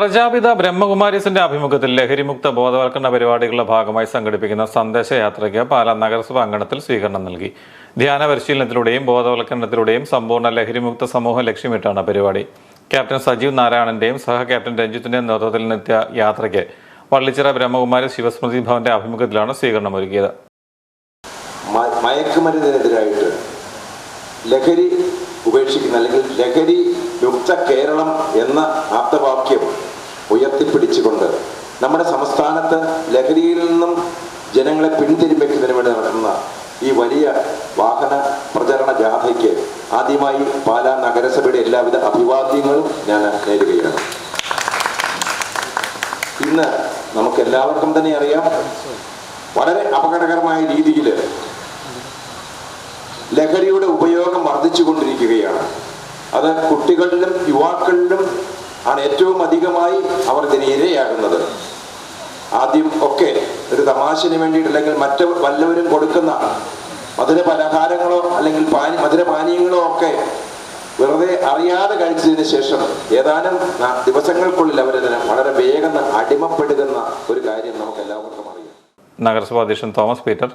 പ്രജാപിത ബ്രഹ്മകുമാരീസിന്റെ ആഭിമുഖ്യത്തിൽ ലഹരിമുക്ത ബോധവൽക്കരണ പരിപാടികളുടെ ഭാഗമായി സംഘടിപ്പിക്കുന്ന സന്ദേശയാത്രയ്ക്ക് പാലാ നഗരസഭ അങ്കണത്തിൽ സ്വീകരണം നൽകി. ധ്യാന പരിശീലനത്തിലൂടെയും ബോധവൽക്കരണത്തിലൂടെയും സമ്പൂർണ ലഹരിമുക്ത സമൂഹം ലക്ഷ്യമിട്ടാണ് പരിപാടി. ക്യാപ്റ്റൻ സജീവ് നാരായണന്റെയും സഹ ക്യാപ്റ്റൻ രഞ്ജിത്തിന്റെയും നേതൃത്വത്തിൽ നടത്തിയ യാത്രയ്ക്ക് വള്ളിച്ചിറ ബ്രഹ്മകുമാരി ശിവസ്മൃതി ഭവന്റെ ആഭിമുഖ്യത്തിലാണ് സ്വീകരണം ഒരുക്കിയത്. ലഹരി ഉപേക്ഷിക്കുന്ന അല്ലെങ്കിൽ ലഹരി യുക്ത കേരളം എന്ന ആപ്തവാക്യം ഉയർത്തിപ്പിടിച്ചുകൊണ്ട് നമ്മുടെ സംസ്ഥാനത്ത് ലഹരിയിൽ നിന്നും ജനങ്ങളെ പിന്തിരിപ്പിക്കുന്നതിന് വേണ്ടി നടക്കുന്ന ഈ വലിയ വാഹന പ്രചരണ ജാഥയ്ക്ക് ആദ്യമായി പാലാ നഗരസഭയുടെ എല്ലാവിധ അഭിവാദ്യങ്ങളും ഞാൻ നേരുകയാണ്. ഇന്ന് നമുക്ക് എല്ലാവർക്കും തന്നെ അറിയാം വളരെ അപകടകരമായ രീതിയിൽ ലഹരിയുടെ ഉപയോഗം വർദ്ധിച്ചുകൊണ്ടിരിക്കുകയാണ്. അത് കുട്ടികളിലും യുവാക്കളിലും ആണ് ഏറ്റവും അധികമായി അവർ ഇതിന് ഇരയാകുന്നത് ആദ്യം ഒക്കെ ഒരു തമാശന് വേണ്ടിയിട്ട് അല്ലെങ്കിൽ മറ്റ് വല്ലവരും കൊടുക്കുന്ന മധുര പലഹാരങ്ങളോ അല്ലെങ്കിൽ പാനി മധുരപാനീയങ്ങളോ ഒക്കെ വെറുതെ അറിയാതെ കഴിച്ചതിന് ശേഷം ഏതാനും ദിവസങ്ങൾക്കുള്ളിൽ അവരതിന് വളരെ വേഗം അടിമപ്പെടുന്ന ഒരു കാര്യം നമുക്ക് എല്ലാവർക്കും അറിയാം. നഗരസഭാ അധ്യക്ഷൻ Thomas Peter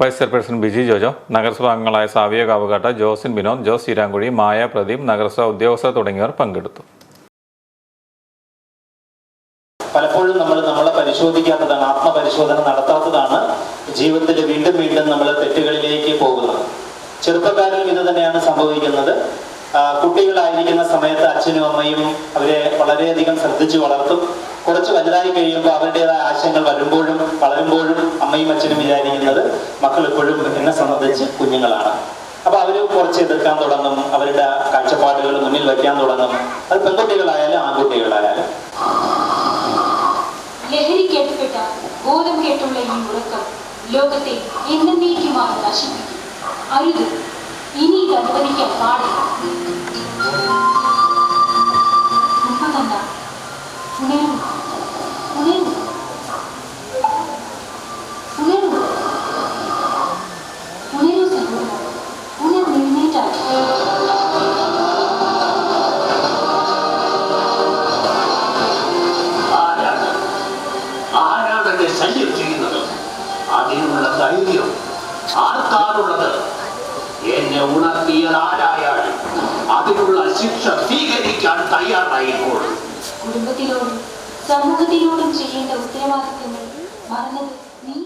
vice chairperson Biji Jojo നഗരസഭാ അംഗങ്ങളായ സാവിയ കാവുകാട്ട ജോസിൻ ബിനോദ് ജോസ് ഈരാങ്കുഴി മായ പ്രദീപ് നഗരസഭാ ഉദ്യോഗസ്ഥർ തുടങ്ങിയവർ പങ്കെടുത്തു. പലപ്പോഴും നമ്മൾ നമ്മളെ പരിശോധിക്കാത്തതാണ് ആത്മപരിശോധന നടത്താത്തതാണ് ജീവിതത്തിൽ വീണ്ടും വീണ്ടും നമ്മൾ തെറ്റുകളിലേക്ക് പോകുന്നത്. ചെറുപ്പക്കാരിലും ഇത് തന്നെയാണ് സംഭവിക്കുന്നത്. കുട്ടികളായിരിക്കുന്ന സമയത്ത് അച്ഛനും അമ്മയും അവരെ വളരെയധികം ശ്രദ്ധിച്ചു വളർത്തും. കുറച്ച് വലുതായി കഴിയുമ്പോൾ അവരുടേതായ ആശയങ്ങൾ വരുമ്പോഴും വളരുമ്പോഴും അമ്മയും അച്ഛനും വിചാരിക്കുന്നത് മക്കൾ എപ്പോഴും എന്നെ സംബന്ധിച്ച് കുഞ്ഞുങ്ങളാണ്. അപ്പൊ അവർ കുറച്ച് എതിർക്കാൻ തുടങ്ങും അവരുടെ കാഴ്ചപ്പാടുകൾ മുന്നിൽ വയ്ക്കാൻ തുടങ്ങും. അത് പെൺകുട്ടികളായാലും ആൺകുട്ടികളായാലും. கேட்டுவிட்டார் போதம் கேட்டுள்ள இவ்வுறக்கம் லோகத்தை என்றென்னைக்குமாக நசிப்பிக்கும்? அருது இனி இது அனுமதிக்க பாடு. ധൈര്യം ആർക്കാണുള്ളത്? എന്നെ ഉണർത്തിയത് ആരായാലും അതിനുള്ള ശിക്ഷ സ്വീകരിക്കാൻ തയ്യാറായിപ്പോൾ. കുടുംബത്തിനോടും സമൂഹത്തിനോടും ചെയ്യേണ്ട ഉത്തരവാദിത്തങ്ങൾ മറന്നത് നീ